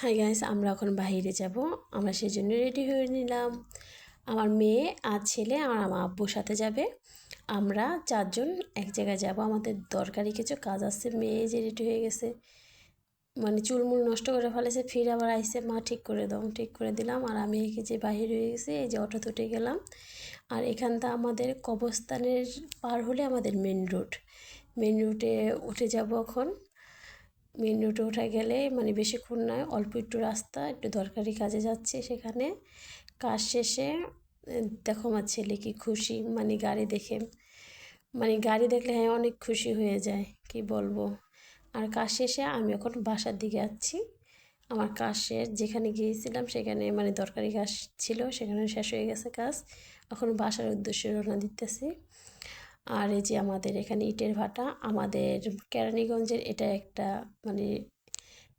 Hi guys আমরা এখন বাইরে যাব। আমরা সেই জন্য রেডি হয়ে নিলাম। আমার মেয়ে, আর ছেলে, আর আমার আব্বুর সাথে যাবে। আমরা চারজন এক জায়গায় যাব। আমাদের দরকারি কিছু কাজ আছে। মেয়ে যে রেডি হয়ে গেছে মানে চুলমুল নষ্ট করে ফেলেছে, ফির আবার আইসে, মা, ঠিক করে দাও, ঠিক করে দিলাম। আর আমি একে যে বাহির হয়ে গেছি, এই যে অটো তুটে গেলাম। আর এখানটা আমাদের কবস্থানের পার হলে আমাদের মেন রুট মেন রুটে উঠে যাব এখন। মেন রোডে ওঠা গেলে মানে বেশিক্ষণ নয় অল্প একটু রাস্তা, একটু দরকারি কাজে যাচ্ছে সেখানে। কাজ শেষে দেখো আমার ছেলে কি খুশি মানে গাড়ি দেখে মানে গাড়ি দেখলে হ্যাঁ অনেক খুশি হয়ে যায়, কি বলব। আর কাজ শেষে আমি এখন বাসার দিকে যাচ্ছি। আমার কাজ শেষ, যেখানে গিয়েছিলাম সেখানে মানে দরকারি কাজ ছিল, সেখানে শেষ হয়ে গেছে কাজ। এখন বাসার উদ্দেশ্যে রওনা দিতেছি। আর এই যে আমাদের এখানে ইটের ভাটা, আমাদের কেরানীগঞ্জের এটা একটা মানে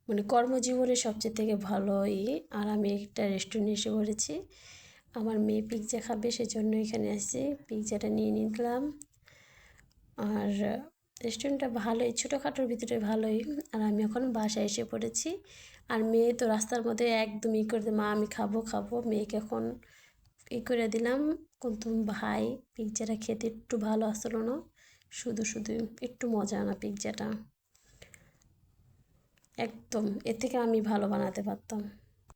মানে কর্মজীবনের সবচেয়ে থেকে ভালোই আর আমি একটা রেস্টুরেন্টে এসে পড়েছি। আমার মেয়ে পিৎজা খাবে, সেজন্য এখানে আসছি। পিৎজাটা নিয়ে নিলাম। আর রেস্টুরেন্টটা ভালোই, ছোটোখাটোর ভিতরে ভালোই। আর আমি এখন বাসায় এসে পড়েছি। আর মেয়ে তো রাস্তার মধ্যে একদমই করে মা, আমি খাব খাব। মেয়েকে এখন ই করে দিলাম। কিন্তু ভাই পিৎজাটা খেতে একটু ভালো আসলো না। শুধু শুধু একটু মজা না পিৎজাটা একদম, এর থেকে আমি ভালো বানাতে পারতাম।